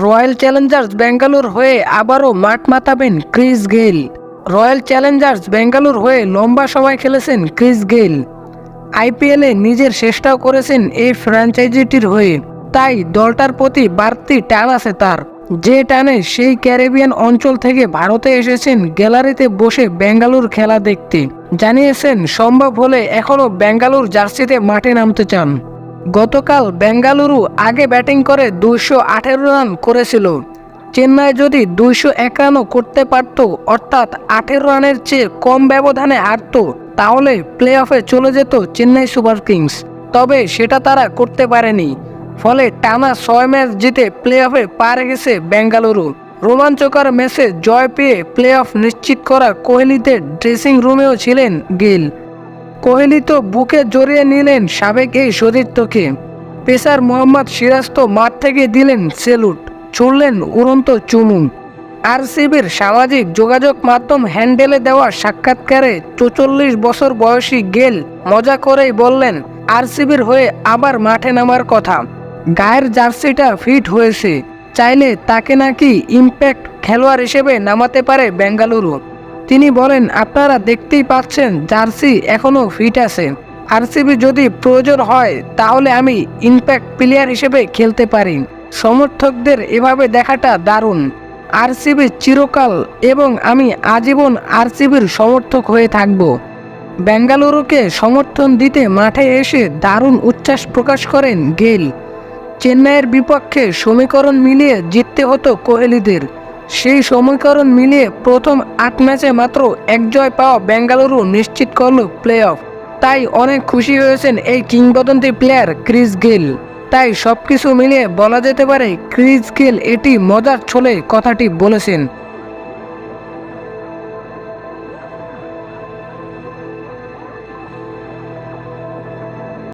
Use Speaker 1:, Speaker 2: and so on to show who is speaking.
Speaker 1: Royal Challengers Bengaluru হয়ে আবারও মাঠ মাতাবেন Chris Gayle. Royal Challengers Bengaluru হয়ে লম্বা সময় খেলেছেন ক্রিস গেইল। আইপিএলে নিজের চেষ্টাও করেছেন এই ফ্র্যাঞ্চাইজিটির হয়ে। তাই দলটার প্রতি বাড়তি টান আছে তার। যে টানে সেই ক্যারিবিয়ান অঞ্চল থেকে ভারতে এসেছেন গ্যালারিতে বসে বেঙ্গালুর খেলা দেখতে। জানিয়েছেন, সম্ভব হলে এখনও বেঙ্গালুর জার্সিতে মাঠে নামতে চান। গতকাল বেঙ্গালুরু আগে ব্যাটিং করে দুইশো আঠেরো রান করেছিল। চেন্নাই যদি দুইশো এক রানও করতে পারত, অর্থাৎ আঠেরো রানের চেয়ে কম ব্যবধানে হারত, তাহলে প্লে অফে চলে যেত চেন্নাই সুপার কিংস। তবে সেটা তারা করতে পারেনি। ফলে টানা ছয় ম্যাচ জিতে প্লে অফে পা রেখেছে বেঙ্গালুরু। রোমাঞ্চকর ম্যাচে জয় পেয়ে প্লে অফ নিশ্চিত করা কোহলিতে ড্রেসিং রুমেও ছিলেন গিল। কোহলি তো বুকে জড়িয়ে নিলেন সাবেক এই সতীর্থকে। পেসার মোহাম্মদ সিরাজ তো মাঠ থেকে দিলেন সেলুট, ছুড়লেন উড়ন্ত চুমু। আরসিবির সামাজিক যোগাযোগ মাধ্যম হ্যান্ডেলে দেওয়া সাক্ষাৎকারে চৌচল্লিশ বছর বয়সী গেল মজা করেই বললেন, আরসিবির হয়ে আবার মাঠে নামার কথা। গায়ের জার্সিটা ফিট হয়েছে। চাইলে তাকে নাকি ইম্প্যাক্ট খেলোয়াড় হিসেবে নামাতে পারে বেঙ্গালুরু। তিনি বলেন, আপনারা দেখতেই পাচ্ছেন, জার্সি এখনও ফিট আছে। আরসিবি যদি প্রয়োজন হয়, তাহলে আমি ইম্প্যাক্ট প্লেয়ার হিসেবে খেলতে পারি। সমর্থকদের এভাবে দেখাটা দারুণ। আরসিবি চিরকাল এবং আমি আজীবন আরসিবির সমর্থক হয়ে থাকব। বেঙ্গালুরুকে সমর্থন দিতে মাঠে এসে দারুণ উচ্ছ্বাস প্রকাশ করেন গেল চেন্নাইয়ের বিপক্ষে সমীকরণ মিলিয়ে জিততে হতো কোহলিদের। সেই সমীকরণ মিলিয়ে প্রথম আট ম্যাচে মাত্র এক জয় পাওয়া বেঙ্গালুরু নিশ্চিত করল প্লে অফ তাই অনেক খুশি হয়েছেন এই কিংবদন্তি প্লেয়ার ক্রিস গিল তাই সবকিছু মিলিয়ে বলা যেতে পারে ক্রিস গিল এটি মজার ছলে কথাটি বলেছেন।